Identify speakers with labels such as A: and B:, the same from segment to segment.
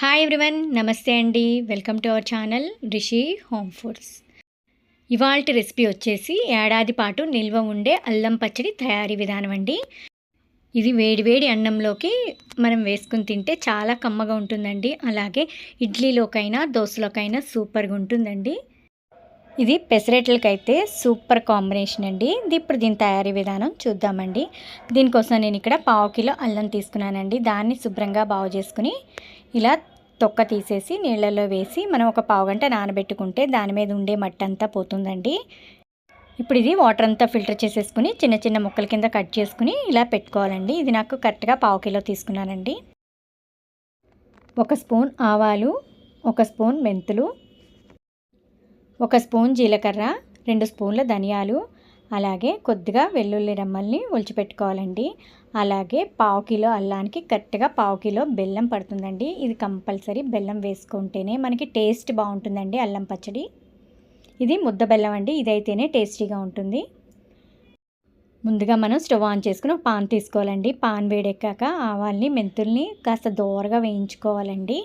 A: Hi everyone నమస్తే అండి. Welcome to our channel Rishi home foods ఇవాళ రెసిపీ వచ్చేసి ఏడాది పాటు నిల్వ ఉండే అల్లం పచ్చడి తయారీ విధానం అండి. ఇది వేడివేడి అన్నంలోకి మనం వేసుకుని తింటే చాలా కమ్మగా ఉంటుందండి. అలాగే ఇడ్లీలోకైనా దోశలోకైనా సూపర్గా ఉంటుందండి. ఇది పెసరెట్లకైతే సూపర్ కాంబినేషన్ అండి. ఇది ఇప్పుడు దీని తయారీ విధానం చూద్దామండి. దీనికోసం నేను ఇక్కడ పావు కిలో అల్లం తీసుకున్నానండి. దాన్ని శుభ్రంగా బాగు చేసుకుని ఇలా తొక్క తీసేసి నీళ్ళలో వేసి మనం ఒక పావు గంట నానబెట్టుకుంటే దాని మీద ఉండే మట్టి అంతా పోతుందండి. ఇప్పుడు ఇది వాటర్ అంతా ఫిల్టర్ చేసేసుకుని చిన్న చిన్న ముక్కల కింద కట్ చేసుకుని ఇలా పెట్టుకోవాలండి. ఇది నాకు కరెక్ట్గా పావు కిలో తీసుకున్నానండి. ఒక స్పూన్ ఆవాలు ఒక స్పూన్ మెంతులు ఒక స్పూన్ జీలకర్ర రెండు స్పూన్ల ధనియాలు అలాగే కొద్దిగా వెల్లుల్లి రెమ్మల్ని ఒలిచిపెట్టుకోవాలండి. అలాగే పావు కిలో అల్లానికి కరెక్ట్గా పావు కిలో బెల్లం పడుతుందండి. ఇది కంపల్సరీ బెల్లం వేసుకుంటేనే మనకి టేస్ట్ బాగుంటుందండి అల్లం పచ్చడి. ఇది ముద్ద బెల్లం అండి ఇదైతేనే టేస్టీగా ఉంటుంది. ముందుగా మనం స్టవ్ ఆన్ చేసుకుని పాన్ తీసుకోవాలండి. పాన్ వేడెక్కాక ఆవాల్ని మెంతుల్ని కాస్త దోరగా వేయించుకోవాలండి.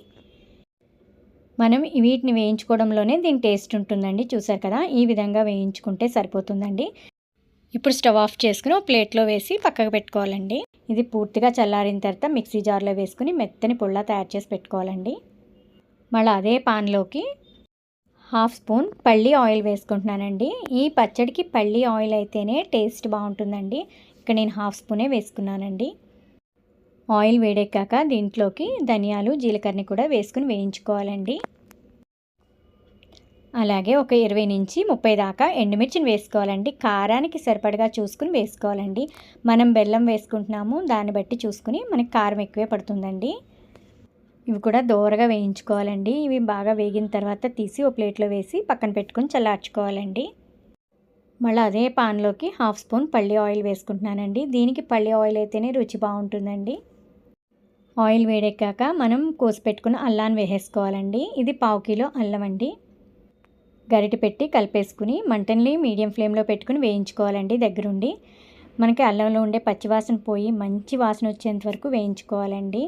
A: మనం వీటిని వేయించుకోవడంలోనే దీని టేస్ట్ ఉంటుందండి. చూసారు కదా ఈ విధంగా వేయించుకుంటే సరిపోతుందండి. ఇప్పుడు స్టవ్ ఆఫ్ చేసుకుని ప్లేట్లో వేసి పక్కకు పెట్టుకోవాలండి. ఇది పూర్తిగా చల్లారిన తర్వాత మిక్సీ జార్లో వేసుకుని మెత్తని పుల్ల తయారు చేసి పెట్టుకోవాలండి. మళ్ళీ అదే పాన్లోకి హాఫ్ స్పూన్ పల్లి ఆయిల్ వేసుకుంటున్నానండి. ఈ పచ్చడికి పల్లి ఆయిల్ అయితేనే టేస్ట్ బాగుంటుందండి. ఇక్కడ నేను హాఫ్ స్పూనే వేసుకున్నానండి. ఆయిల్ వేడెక్కాక దీంట్లోకి ధనియాలు జీలకర్రని కూడా వేసుకుని వేయించుకోవాలండి. అలాగే ఒక ఇరవై నుంచి ముప్పై దాకా ఎండుమిర్చిని వేసుకోవాలండి. కారానికి సరిపడగా చూసుకుని వేసుకోవాలండి. మనం బెల్లం వేసుకుంటున్నాము దాన్ని బట్టి చూసుకుని మనకి కారం ఎక్కువే పడుతుందండి. ఇవి కూడా దోరగా వేయించుకోవాలండి. ఇవి బాగా వేగిన తర్వాత తీసి ఒక ప్లేట్లో వేసి పక్కన పెట్టుకొని చల్లార్చుకోవాలండి. మళ్ళీ అదే పాన్లోకి హాఫ్ స్పూన్ పల్లి ఆయిల్ వేసుకుంటున్నానండి. దీనికి పల్లి ఆయిల్ అయితేనే రుచి బాగుంటుందండి. ఆయిల్ వేడెక్కాక మనం కోసి పెట్టుకున్న అల్లాన్ని వేసేసుకోవాలండి. ఇది పావు కిలో అల్లం అండి. గరిటె పెట్టి కలిపేసుకుని మంటని మీడియం ఫ్లేమ్లో పెట్టుకుని వేయించుకోవాలండి దగ్గరుండి. మనకి అల్లంలో ఉండే పచ్చివాసన పోయి మంచి వాసన వచ్చేంత వరకు వేయించుకోవాలండి.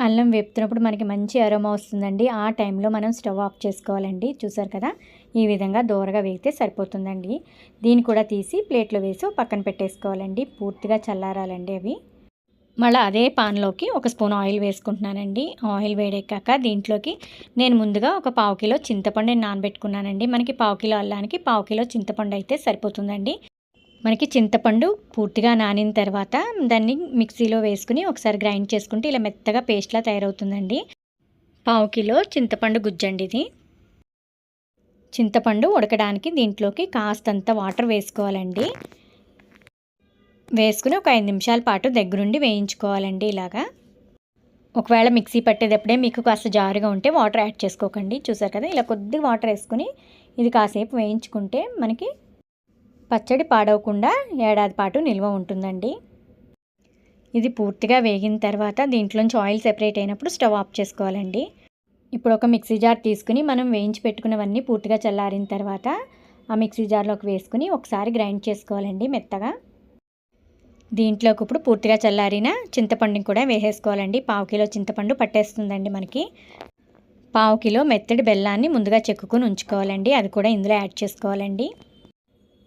A: అల్లం వేపుతున్నప్పుడు మనకి మంచి అరోమా వస్తుందండి. ఆ టైంలో మనం స్టవ్ ఆఫ్ చేసుకోవాలండి. చూసారు కదా? ఈ విధంగా దూరగా వేగితే సరిపోతుందండి. దీన్ని కూడా తీసి ప్లేట్లో వేసి పక్కన పెట్టేసుకోవాలండి. పూర్తిగా చల్లారాలండి అవి. మళ్ళీ అదే పాన్లోకి ఒక స్పూన్ ఆయిల్ వేసుకుంటున్నానండి. ఆయిల్ వేడెక్కాక దీంట్లోకి నేను ముందుగా ఒక పావు కిలో చింతపండు నానబెట్టుకున్నానండి. మనకి పావు కిలో అల్లానికి పావు కిలో చింతపండు అయితే సరిపోతుందండి. మనకి చింతపండు పూర్తిగా నానిన తర్వాత దాన్ని మిక్సీలో వేసుకుని ఒకసారి గ్రైండ్ చేసుకుంటే ఇలా మెత్తగా పేస్ట్లా తయారవుతుందండి. పావు కిలో చింతపండు గుజ్జండి ఇది. చింతపండు ఉడకడానికి దీంట్లోకి కాస్తంత వాటర్ వేసుకోవాలండి. వేసుకుని ఒక ఐదు నిమిషాల పాటు దగ్గరుండి వేయించుకోవాలండి ఇలాగా. ఒకవేళ మిక్సీ పట్టేటప్పుడే మీకు కాస్త జారుగా ఉంటే వాటర్ యాడ్ చేసుకోకండి. చూసారు కదా ఇలా కొద్దిగా వాటర్ వేసుకుని ఇది కాసేపు వేయించుకుంటే మనకి పచ్చడి పాడవకుండా ఏడాది పాటు నిల్వ ఉంటుందండి. ఇది పూర్తిగా వేగిన తర్వాత దీంట్లోంచి ఆయిల్ సెపరేట్ అయినప్పుడు స్టవ్ ఆఫ్ చేసుకోవాలండి. ఇప్పుడు ఒక మిక్సీ జార్ తీసుకుని మనం వేయించి పెట్టుకున్నవన్నీ పూర్తిగా చల్లారిన తర్వాత ఆ మిక్సీ జార్లోకి వేసుకుని ఒకసారి గ్రైండ్ చేసుకోవాలండి మెత్తగా. దీంట్లోకి ఇప్పుడు పూర్తిగా చల్లారిన చింతపండుని కూడా వేసేసుకోవాలండి. పావు కిలో చింతపండు పట్టేస్తుందండి మనకి. పావు కిలో మెత్తడి బెల్లాన్ని ముందుగా చెక్కుకొని ఉంచుకోవాలండి. అది కూడా ఇందులో యాడ్ చేసుకోవాలండి.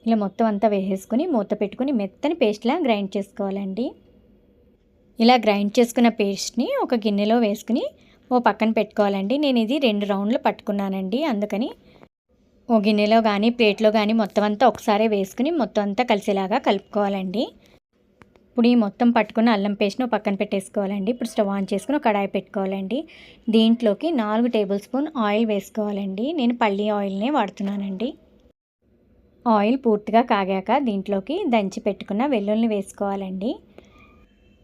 A: ఇలా మొత్తం అంతా వేసేసుకుని మూత పెట్టుకుని మెత్తని పేస్ట్లా గ్రైండ్ చేసుకోవాలండి. ఇలా గ్రైండ్ చేసుకున్న పేస్ట్ని ఒక గిన్నెలో వేసుకుని ఓ పక్కన పెట్టుకోవాలండి. నేను ఇది రెండు రౌండ్లు పట్టుకున్నానండి. అందుకని ఓ గిన్నెలో కానీ ప్లేట్లో కానీ మొత్తం అంతా ఒకసారి వేసుకుని మొత్తం అంతా కలిసేలాగా కలుపుకోవాలండి. ఇప్పుడు ఈ మొత్తం పట్టుకున్న అల్లం పేస్ట్ను పక్కన పెట్టేసుకోవాలండి. ఇప్పుడు స్టవ్ ఆన్ చేసుకుని కడాయి పెట్టుకోవాలండి. దీంట్లోకి నాలుగు టేబుల్ స్పూన్ ఆయిల్ వేసుకోవాలండి. నేను పల్లి ఆయిల్నే వాడుతున్నానండి. ఆయిల్ పూర్తిగా కాగాక దీంట్లోకి దంచి పెట్టుకున్న వెల్లుల్ని వేసుకోవాలండి.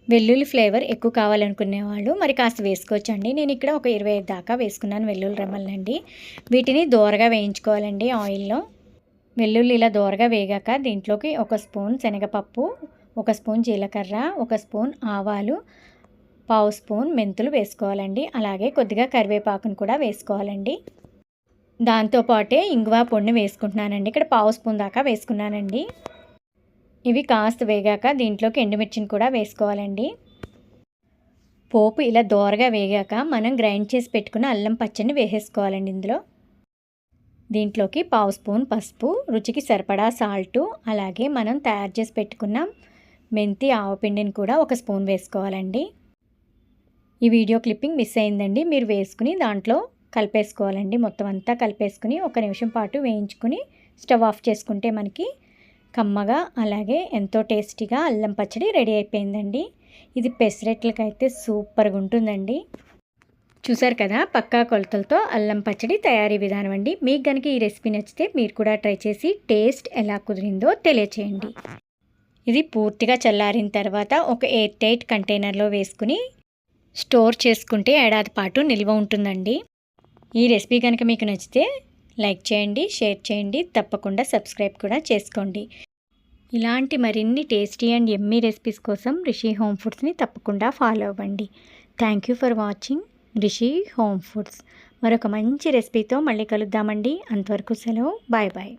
A: వెల్లుల్లి ఫ్లేవర్ ఎక్కువ కావాలనుకునే వాళ్ళు మరి కాస్త వేసుకోవచ్చండి. నేను ఇక్కడ ఒక ఇరవై ఐదు దాకా వేసుకున్నాను వెల్లుల్లి రెమ్మలండి. వీటిని దూరగా వేయించుకోవాలండి ఆయిల్లో. వెల్లుల్లి ఇలా దూరగా వేగాక దీంట్లోకి ఒక స్పూన్ శనగపప్పు ఒక స్పూన్ జీలకర్ర ఒక స్పూన్ ఆవాలు పావు స్పూన్ మెంతులు వేసుకోవాలండి. అలాగే కొద్దిగా కరివేపాకును కూడా వేసుకోవాలండి. దాంతోపాటే ఇంగువ పొడిని వేసుకుంటున్నానండి. ఇక్కడ పావు స్పూన్ దాకా వేసుకున్నానండి. ఇవి కాస్త వేగాక దీంట్లోకి ఎండుమిర్చిని కూడా వేసుకోవాలండి. పోపు ఇలా దోరగా వేగాక మనం గ్రైండ్ చేసి పెట్టుకున్న అల్లం పచ్చడిని వేసేసుకోవాలండి ఇందులో. దీంట్లోకి పావు స్పూన్ పసుపు రుచికి సరిపడా సాల్టు అలాగే మనం తయారు చేసి పెట్టుకున్న మెంతి ఆవపిండిని కూడా ఒక స్పూన్ వేసుకోవాలండి. ఈ వీడియో క్లిప్పింగ్ మిస్ అయిందండి. మీరు వేసుకుని దాంట్లో కలిపేసుకోవాలండి. మొత్తం అంతా కలిపేసుకుని ఒక నిమిషం పాటు వేయించుకుని స్టవ్ ఆఫ్ చేసుకుంటే మనకి కమ్మగా అలాగే ఎంతో టేస్టీగా అల్లం పచ్చడి రెడీ అయిపోయిందండి. ఇది పెసరెట్లకైతే సూపర్గా ఉంటుందండి. చూసారు కదా పక్కా కొలతలతో అల్లం పచ్చడి తయారీ విధానం అండి. మీకు కనుక ఈ రెసిపీ నచ్చితే మీరు కూడా ట్రై చేసి టేస్ట్ ఎలా కుదిరిందో తెలియచేయండి. ఇది పూర్తిగా చల్లారిన తర్వాత ఒక ఎయిర్ టైట్ కంటైనర్లో వేసుకుని స్టోర్ చేసుకుంటే ఏడాది పాటు నిల్వ ఉంటుందండి. ఈ రెసిపీ కనుక మీకు నచ్చితే లైక్ చేయండి షేర్ చేయండి తప్పకుండా సబ్స్క్రైబ్ కూడా చేసుకోండి. ఇలాంటి మరిన్ని టేస్టీ అండ్ ఎమ్మీ రెసిపీస్ కోసం రిషి హోమ్ ఫుడ్స్ని తప్పకుండా ఫాలో అవ్వండి. Thank you for watching Rishi home foods. మరొక మంచి రెసిపీతో మళ్ళీ కలుద్దామండి. అంతవరకు సెలవు. Bye bye.